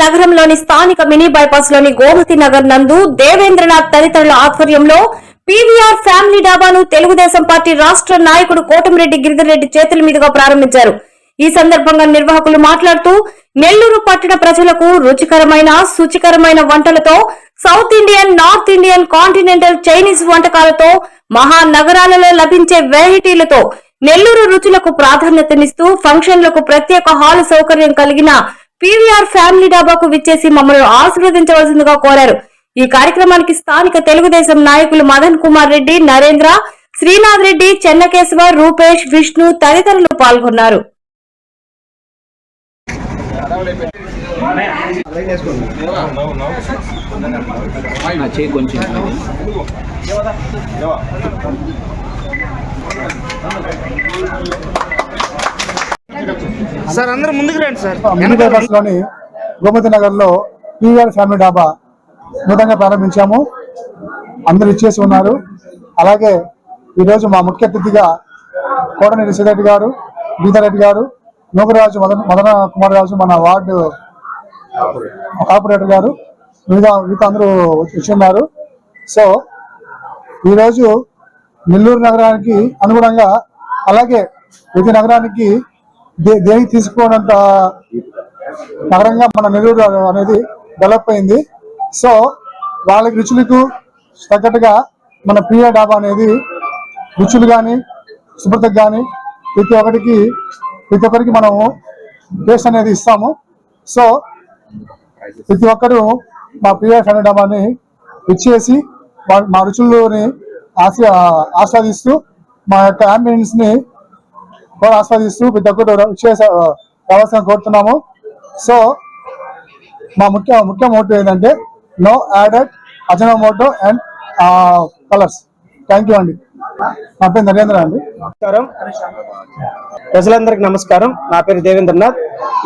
నగరంలోని స్థానిక మినీ బైపాస్లోని గోమతి నగర్ నందు దేవేంద్రనాథ్ తదితరుల ఆధ్వర్యంలో పీవీఆర్ ఫ్యామిలీ డాబాను తెలుగుదేశం పార్టీ రాష్ట్ర నాయకుడు కోటమిరెడ్డి గిరిధర్ రెడ్డి చేతుల మీదుగా ప్రారంభించారు. ఈ సందర్భంగా నిర్వాహకులు మాట్లాడుతూ నెల్లూరు పట్టణ ప్రజలకు రుచికరమైన శుచికరమైన వంటలతో south Indian north Indian continental Chinese వంటకాలతో మహానగరాలలో లభించే వెరైటీలతో నెల్లూరు రుచులకు ప్రాధాన్యతనిస్తూ ఫంక్షన్లకు ప్రత్యేక హాల్ సౌకర్యం కలిగిన పీవీఆర్ ఫ్యామిలీ డాబాకు విచ్చేసి మమ్మల్ని ఆశీర్వదించవలసిందిగా కోరారు. ఈ కార్యక్రమానికి స్థానిక తెలుగుదేశం నాయకులు మదన్ కుమార్ రెడ్డి నరేంద్ర శ్రీనాథ్ రెడ్డి చెన్నకేశవ రూపేష్ విష్ణు తదితరులు పాల్గొన్నారు. కొంచెం సార్ అందరూ ముందుకు రండి సార్. బైపాస్లోని గోమతి నగర్లో పీవీఆర్ ఫ్యామిలీ డాబా నూతనంగా ప్రారంభించాము. అందరూ ఇచ్చేసి ఉన్నారు. అలాగే ఈరోజు మా ముఖ్య అతిథిగా కోటనేని శ్రీరెడ్డి గారు గీతారెడ్డి గారు నూకరాజు మదన మదన కుమార్ రాజు మన వార్డు కార్పొరేటర్ గారు మిగతా మిగతా అందరూ వచ్చి ఉన్నారు. సో ఈరోజు నెల్లూరు నగరానికి అనుగుణంగా అలాగే ప్రతి నగరానికి దేనికి తీసుకోనంత నగరంగా మన నెల్లూరు అనేది డెవలప్ అయింది. సో వాళ్ళకి రుచులకు తగ్గట్టుగా మన ప్రియ డాబా అనేది రుచులు కానీ శుభ్రతకు కానీ ప్రతి ఒక్కరికి ప్రతి ఒక్కరికి మనము టేస్ట్ అనేది ఇస్తాము. సో ప్రతి ఒక్కరూ మా ప్రియ ఫ్యామిలీ డాబాని ఇచ్చేసి మా రుచుల్లోని ఆశ ఆస్వాదిస్తూ మా యొక్క అంబియన్స్ని కూడా ఆస్వాదిస్తూ పెద్ద ఒక్కరు రావాల్సిన కోరుతున్నాము. సో మా ముఖ్య ముఖ్య మోటివ్ ఏంటంటే no added Ajinomoto and colours thank you అండి. నా పేరు నరేంద్ర అండి. నమస్కారం. ప్రజలందరికీ నమస్కారం. నా పేరు దేవేంద్రనాథ్.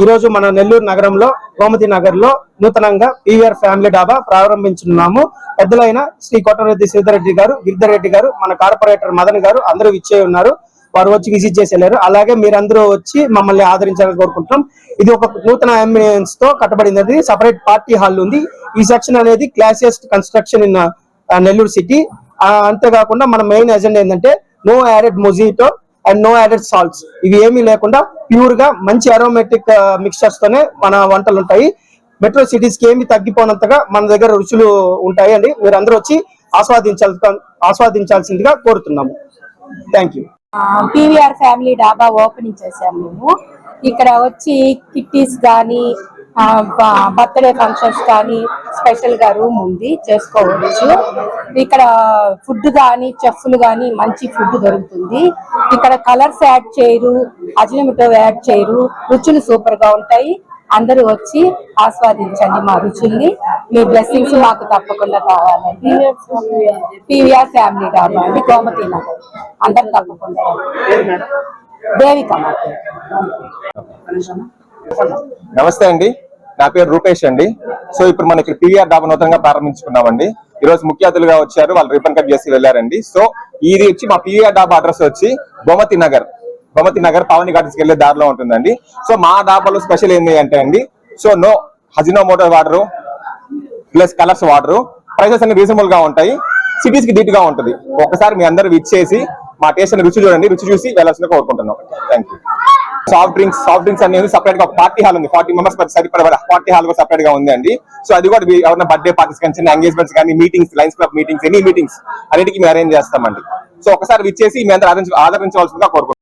ఈరోజు మన నెల్లూరు నగరంలో గోమతి నగర్లో నూతనంగా పీవీఆర్ ఫ్యామిలీ డాబా ప్రారంభించున్నాము. పెద్దలైన శ్రీ కోటరెడ్డి శ్రీధరెడ్డి గారు గిరిధర్ రెడ్డి గారు మన కార్పొరేటర్ మదన్ గారు అందరూ ఇచ్చే ఉన్నారు. వారు వచ్చి విజిట్ చేసి వెళ్ళారు. అలాగే మీరందరూ వచ్చి మమ్మల్ని ఆదరించాలని కోరుకుంటున్నాం. ఇది ఒక నూతన అంబియన్స్తో కట్టబడింది సపరేట్ పార్టీ హాల్ ఉంది. ఈ సెక్షన్ అనేది classiest construction in Nellore city అంతేకాకుండా మన మెయిన్ ఎజెండా ఏంటంటే no added mojito and no added salts ఇవి ఏమీ లేకుండా ప్యూర్గా మంచి అరోమేటిక్ మిక్చర్స్ uh, తోనే మన వంటలు ఉంటాయి. మెట్రో సిటీస్కి ఏమి తగ్గిపోనంతగా మన దగ్గర రుచులు ఉంటాయి అండి మీరు అందరూ వచ్చి ఆస్వాదించాల్ ఆస్వాదించాల్సిందిగా కోరుతున్నాము. Thank you PVR family dhaba opening చేసాము మేము. ఇక్కడ వచ్చి కిట్టీస్ కానీ బర్త్డే ఫంక్షన్స్ కానీ స్పెషల్గా రూమ్ ఉంది చేసుకోవచ్చు. ఇక్కడ ఫుడ్ కానీ చెఫ్లు కానీ మంచి ఫుడ్ దొరుకుతుంది. ఇక్కడ కలర్స్ యాడ్ చేయరు అజినమిటో యాడ్ చేయరు రుచులు సూపర్గా ఉంటాయి. అందరూ వచ్చి ఆస్వాదించండి మా రుచుల్ని. మీ బ్లెస్సింగ్స్ మాకు తప్పకుండా కావాలండి. పీవీఆర్ ఫ్యామిలీ కావాలండి కోమతి నగర్. అందరు తప్పకుండా దేవిక నమస్తే అండి. నా పేరు రూపేష్ అండి. సో ఇప్పుడు మనకి పీవీఆర్ డాబా నూతనంగా ప్రారంభించుకున్నామండి. ఈ రోజు ముఖ్య అతిథులుగా వచ్చారు వాళ్ళు రిపన్ కట్ చేసి వెళ్ళారండి. సో ఇది వచ్చి మా పీవీఆర్ డాబా అడ్రస్ వచ్చి బొమతి నగర్. బొమతి నగర్ పావని గార్డెన్స్కి వెళ్ళే దారిలో ఉంటుందండి. సో మా డాబాలో స్పెషల్ ఏంటి అంటే అండి so no Ajinomoto water plus colours water. Prices అన్ని రీజనబుల్గా ఉంటాయి. సిటీస్కి ధీటుగా ఉంటుంది. ఒకసారి మీ అందరూ విచ్చేసి మా టేస్ట్ని రుచి చూడండి. రుచి చూసి వెళ్ళాల్సిన కోరుకుంటున్నాం. Thank you soft drinks soft drinks అనేది సపరేట్గా పార్టీ హాల్ ఉంది. ఫార్టీ మెంబర్స్ సరిపడే పార్టీ హాల్ కూడా సపరేట్గా ఉంది అండి. సో అది కూడా ఎవరైనా బర్త్డే పార్టీస్ కానీ చిన్న ఎంగేజ్మెంట్స్ కానీ meetings Lions club meetings any meetings అన్నిటికీ మేము అరేంజ్ చేస్తామండి. సో ఒకసారి విచ్చేసి మీ అందరూ ఆదరించ ఆదరించవలసిందిగా కోరుకుంటున్నాం.